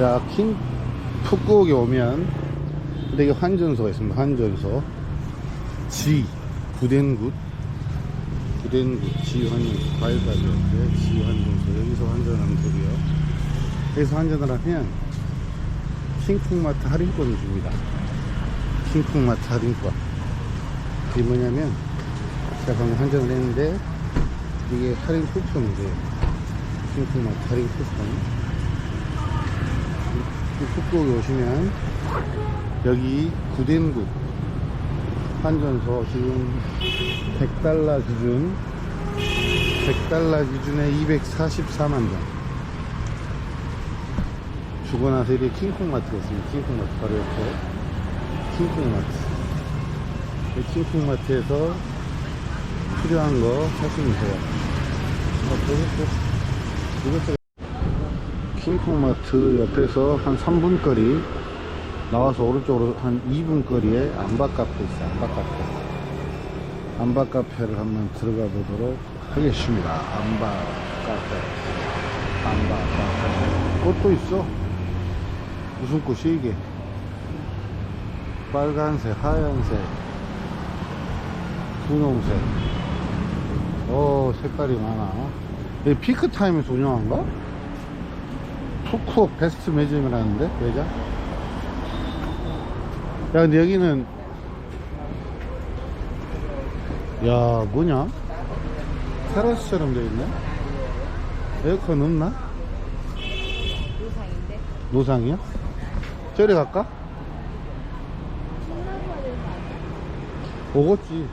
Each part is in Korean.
자, 킹, 푸꾸옥에 오면, 근데 이게 환전소가 있습니다. 환전소. 지, 구덴굿. 구덴굿, 지 환전소. 과일 가게인데, 지 환전소. 여기서 환전하면 되고요. 여기서 환전을 하면, 킹풍마트 할인권을 줍니다. 킹풍마트 할인권. 이게 뭐냐면, 제가 방금 환전을 했는데, 이게 할인 쿠폰이 돼요. 킹풍마트 할인 쿠폰. 북구에 오시면 여기 구덴국 환전소 지금 100달러 기준 100달러 기준에 244만 원 주고 나서 이렇게 킹콩마트가 있습니다. 킹콩마트 바로 옆에. 킹콩마트. 이 킹콩마트에서 필요한 거 사시면 돼요. 어, 이것도 킹콩마트 옆에서 한 3분 거리 나와서 오른쪽으로 한 2분 거리에 안바 카페 있어요. 안바 카페. 안바 카페를 한번 들어가 보도록 하겠습니다. 안바 카페. 안바 카페. 꽃도 있어. 무슨 꽃이 이게? 빨간색, 하얀색, 분홍색. 오, 색깔이 많아. 이 피크 타임에서 운영한가? 토크업 베스트 매점이라는데 매장? 야 근데 여기는 야 뭐냐 테라스처럼 되어있네 에어컨 없나? 노상인데 노상이야? 저리 갈까? 오겠지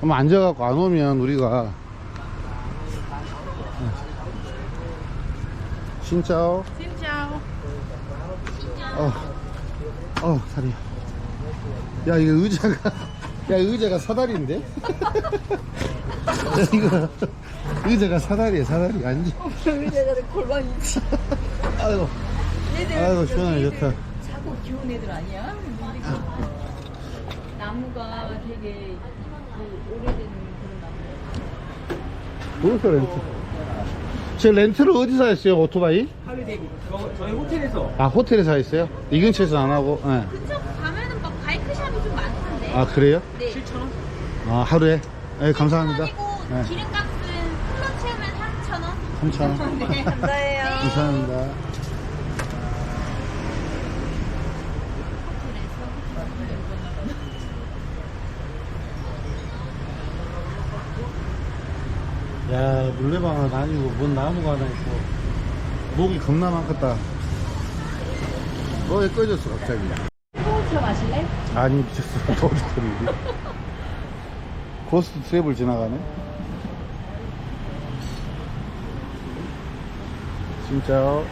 그럼 앉아갖고 안 오면 우리가 진짜오 진짜 어, 어, 다리야. 야, 이거 의자가, 야, 의자가 사다리인데? 야, 이거, 의자가 사다리야, 사다리. 앉아. 의자가 골반 있지 아이고, 얘들 아이고, 시원하게 여기 좋다. 자꾸 귀여운 애들 아니야? 나무가 되게 그 오래된 그런 나무 어디서 렌트? 제 렌트를 어디서 했어요, 오토바이? 할리데이비 저, 저희 호텔에서 아, 호텔에서 했어요? 이 근처에서 안 하고, 예. 그쪽 가면은 막 바이크샵이 좀 많던데 아, 그래요? 네 7,000원? 아, 하루에? 예, 감사합니다. 그리고 네. 기름값은 풀로 채우면 3,000원 3,000원. 네 감사해요 감사합니다. 야, 물레방 하나 다니고, 뭔 나무가 하나 있고, 목이 겁나 많겠다. 너왜 꺼졌어, 갑자기? 호흡차 마실래? 아니, 미쳤어. 도리토리. 고스트 트랩을 지나가네? 진짜.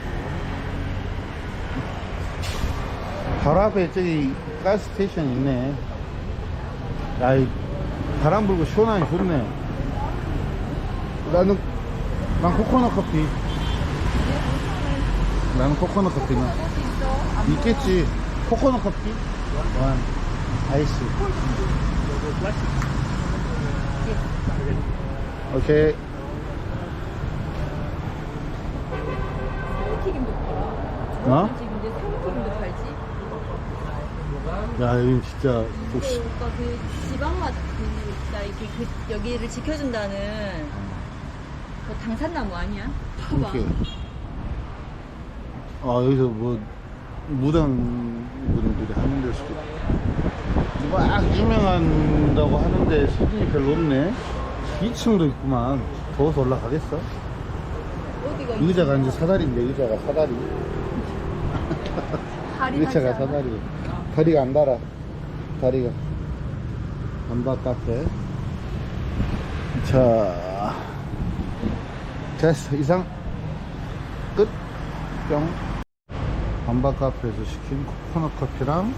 바로 앞에 저기 가스 스테이션 있네. 야, 이 바람 불고 시원하니 좋네. 나는, 난 코코넛 커피. 나는 코코넛 커피는. 있겠지. 코코넛 커피? 원. 아이스. 오케이. 새우튀김도 팔아 어? 지금 이제 새우튀김도 팔지 야, 여기 진짜, 혹시, 오빠 그 지방마트 그, 나 이렇게 그 여기를 지켜준다는 그 당산나무 아니야? 봐봐. 이렇게. 아, 여기서 뭐, 무당 분들이 하는 될 수도 있고. 막 유명한다고 하는데 수준이 별로 없네. 2층도 있구만. 더워서 올라가겠어? 어디가 의자가 이제 사다리인데, 의자가 사다리. 다리 의자가 사다리. 다리가 안 달아. 다리가. 안바 카페. 자. 됐어. 이상. 끝. 뿅. 안바 카페에서 시킨 코코넛 커피랑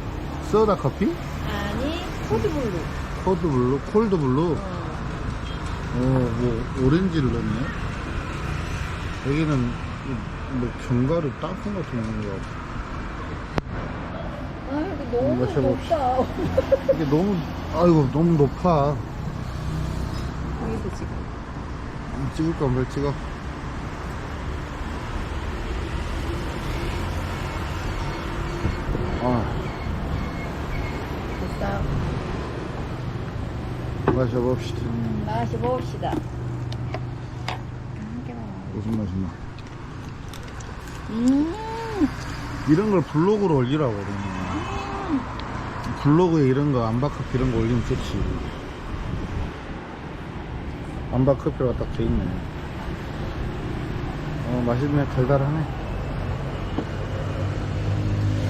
소다 커피? 아니 코드블루 코드블루, 콜드블루. 어. 어, 뭐, 오렌지를 넣네. 여기는, 뭐, 견과류 땅콩 같은 거 있는 거 같아. 아 이거 너무 마셔봅시다. 높다 이게 너무, 아이고, 너무 높아. 여기서 지금 찍을 거면 찍어. 마셔봅시다. 마셔봅시다. 무슨 맛이나. 음, 이런 걸 블로그로 올리라고 그러네. 블로그에 이런 거 암바커피 이런 거 올리면 좋지. 암바커피가 딱 돼 있네. 어, 맛있네. 달달하네.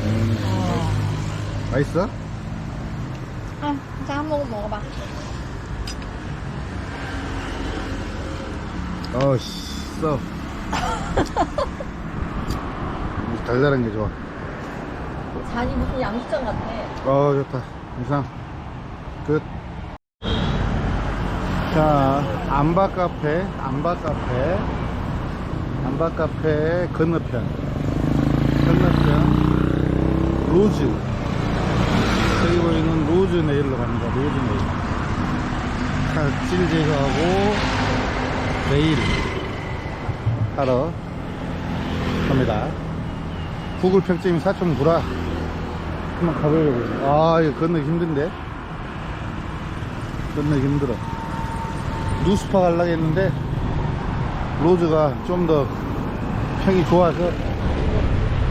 음, 맛있어? 아, 자, 한 모금 먹어봐. 어, 씨, 써. 달달한 게 좋아. 잔이 무슨 양수장 같아. 어, 좋다. 이상. 끝. 자, 안바 카페, 안바 카페, 안바 카페 건너편. 건너편. 로즈. 저기 보이는 로즈 네일로 갑니다. 로즈 네일. 칼질 제거하고, 네일. 하러 갑니다. 구글 평점이 4.9라. 한번 가보려고. 아, 이거 건너기 힘든데? 건너기 힘들어. 누스파 가려고 했는데, 로즈가 좀 더 평이 좋아서,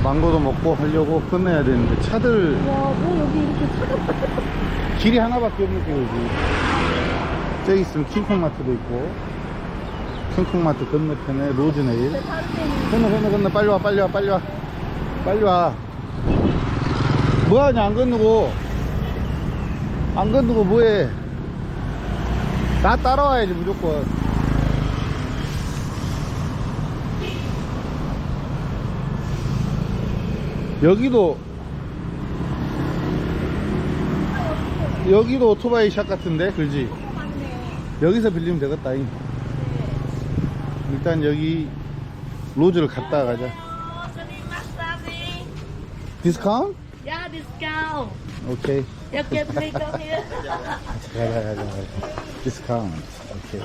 망고도 먹고 하려고 건너야 되는데, 차들 와, 뭐 여기 이렇게 차가 길이 하나밖에 없는 게 여기. 저기 있으면 킹콩마트도 있고, 킹콩마트 건너편에 로즈네일. 건너, 건너, 건너, 빨리 와, 빨리 와, 빨리 와. 빨리 와. 뭐하냐, 안 건너고. 안 건너고 뭐해. 나 따라와야지, 무조건. 여기도, 여기도 오토바이 샵 같은데, 그지? 여기서 빌리면 되겠다. 잉. 일단 여기 로즈를 갔다 가자. 디스카운트? 야, 디스카운트. 오케이. 이렇게 드릴까 here. 가자, 가자, 가자. 디스카운트. 오케이.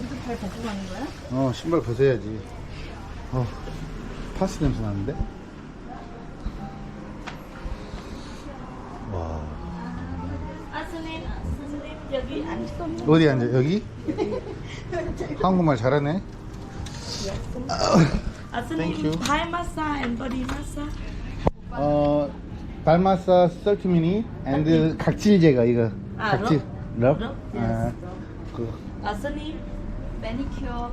무슨 발 벗고 가는 거야? 어, 신발 벗어야지. 어, 파스 냄새 나는데? 여기 앉으셨네. 어디 앉아? 여기? 한국말 잘하네. 아, Thank you. 스님, 발 마사 앤 버디 마사. 어, 발마사 30 미니 and 각질 제거 이거. 아, 각질. 럽? 럽? 아, 그 아, 스님, 매니큐어,